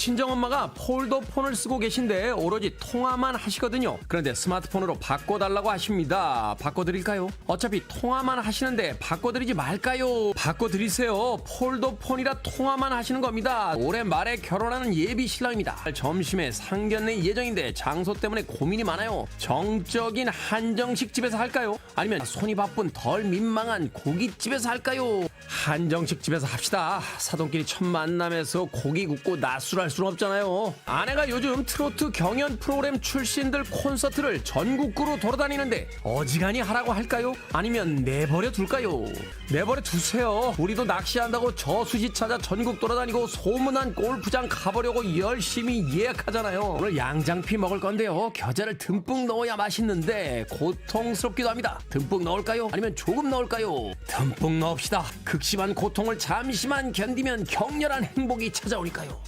친정엄마가 폴더폰을 쓰고 계신데 오로지 통화만 하시거든요. 그런데 스마트폰으로 바꿔달라고 하십니다. 바꿔드릴까요? 어차피 통화만 하시는데 바꿔드리지 말까요? 바꿔드리세요. 폴더폰이라 통화만 하시는 겁니다. 올해 말에 결혼하는 예비 신랑입니다. 점심에 상견례 예정인데 장소 때문에 고민이 많아요. 정적인 한정식 집에서 할까요? 아니면 손이 바쁜 덜 민망한 고깃집에서 할까요? 한정식 집에서 합시다. 사돈끼리 첫 만남에서 고기 굽고 낮술할 수는 없잖아요. 아내가 요즘 트로트 경연 프로그램 출신들 콘서트를 전국구로 돌아다니는데 어지간히 하라고 할까요? 아니면 내버려 둘까요? 내버려 두세요. 우리도 낚시한다고 저수지 찾아 전국 돌아다니고 소문난 골프장 가보려고 열심히 예약하잖아요. 오늘 양장피 먹을 건데요. 겨자를 듬뿍 넣어야 맛있는데 고통스럽기도 합니다. 듬뿍 넣을까요? 아니면 조금 넣을까요? 듬뿍 넣읍시다. 극심한 고통을 잠시만 견디면 격렬한 행복이 찾아오니까요.